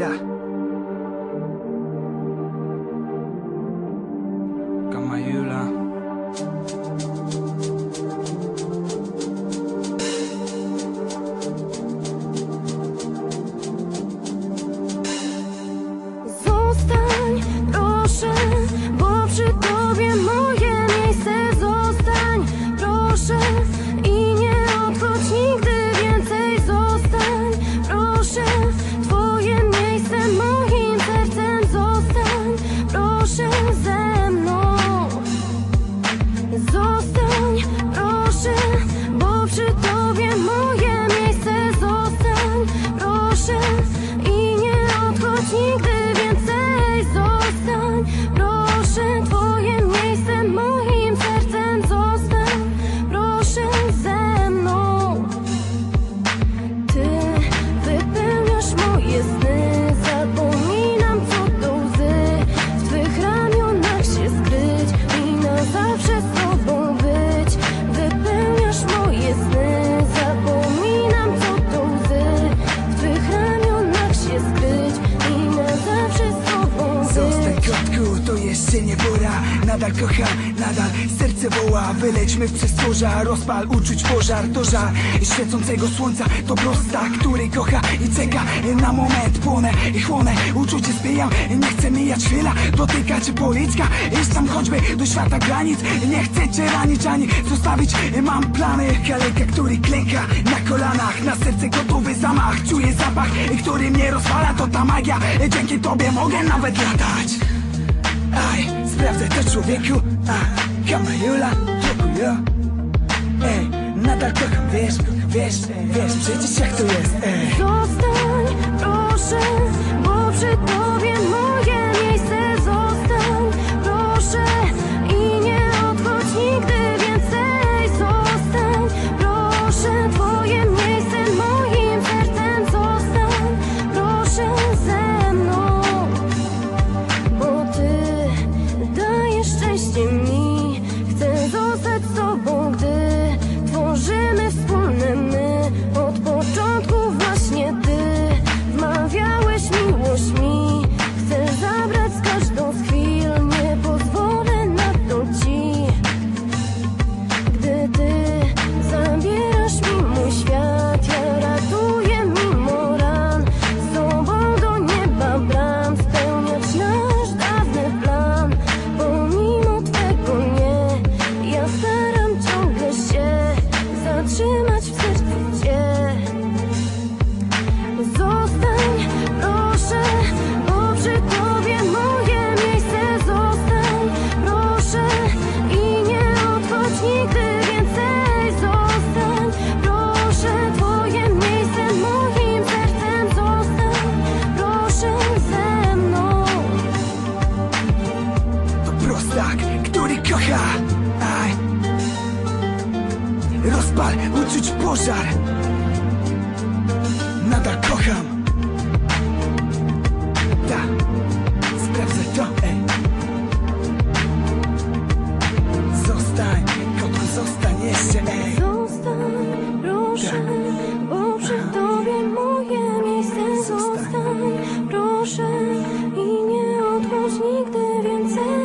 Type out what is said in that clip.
Da. Kamayula. Zostań, jeszcze nie pora Nadal kocham, nadal serce woła. Wylećmy w przestworza, rozpal uczuć pożar. To żar świecącego słońca To prosta, który kocha i czeka. Na moment płonę i chłonę Uczucie spijam, nie chcę mijać chwila Dotykać policzka, iść tam choćby do świata granic. Nie chcę cię ranić ani zostawić. Mam plany, kaleka, który klęka Na kolanach, na serce gotowy zamach. Czuję zapach, który mnie rozwala. To ta magia, dzięki tobie mogę nawet latać to człowieku A, Kamayula, dziękuję. Ej, nadal kocham, wiesz, wiesz, wiesz Przecież jak to jest, ej. Zostań, proszę, czuć pożar. Nadal kocham. Da, sprawdzę to, ej. Zostań, kotku, zostań jeszcze, ej. Zostań, ruszaj, bo przy tobie moje miejsce Zostań, proszę, i nie odchodź nigdy więcej.